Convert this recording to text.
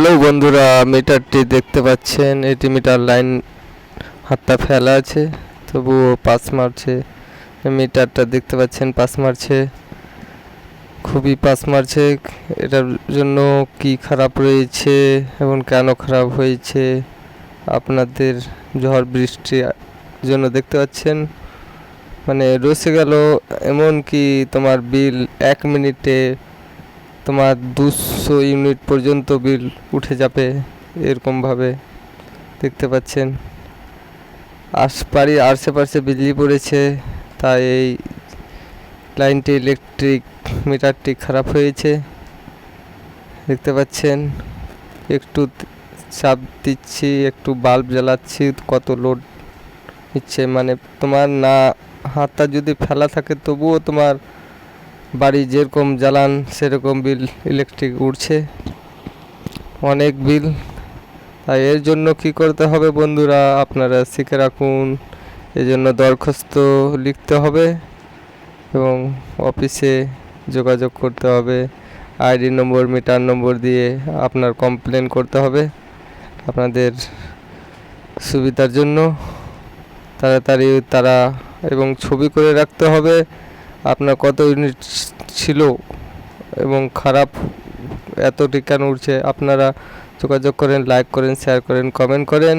Hello বন্ধুরা মিটারটি দেখতে পাচ্ছেন, এটি মিটার লাইন হাতটা ফেলা আছে, তবুও পাস মারছে। মিটারটা দেখতে পাচ্ছেন পাস মারছে। খুবই পাস মারছে, এটার জন্য কি খারাপ রয়েছে এবং কেন খারাপ হয়েছে আপনাদের ঝড় বৃষ্টি জন্য দেখতে পাচ্ছেন। মানে রসে গেল এমন কি তোমার বিল এক মিনিটে তোমার দুশো ইউনিট পর্যন্ত বিল উঠে যাবে এরকমভাবে দেখতে পাচ্ছেন। আশপাড়ি আশেপাশে বিজলি পড়েছে, তাই এই লাইনটি ইলেকট্রিক মিটারটি খারাপ হয়েছে। দেখতে পাচ্ছেন, একটু চাপ দিচ্ছি, একটু বাল্ব জ্বালাচ্ছি, কত লোড নিচ্ছে। মানে তোমার না, হাতটা যদি ফেলা থাকে, তবুও তোমার বাড়ি যেরকম জ্বালান, সেরকম বিল ইলেকট্রিক উঠছে। অনেক বিল। তাই এর জন্য কি করতে হবে বন্ধুরা? আপনারা শিখে রাখুন। এজন্য দরখাস্ত লিখতে হবে এবং অফিসে যোগাযোগ করতে হবে। আইডি নম্বর, মিটার নম্বর দিয়ে আপনার কমপ্লেন করতে হবে আপনাদের সুবিধার জন্য। তাড়াতাড়ি তারা এবং ছবি করে রাখতে হবে। আপনার কত ইউনিট ছিল এবং খারাপ এতটি কেন উঠছে, আপনারা যোগাযোগ করেন লাইক করেন শেয়ার করেন কমেন্ট করেন।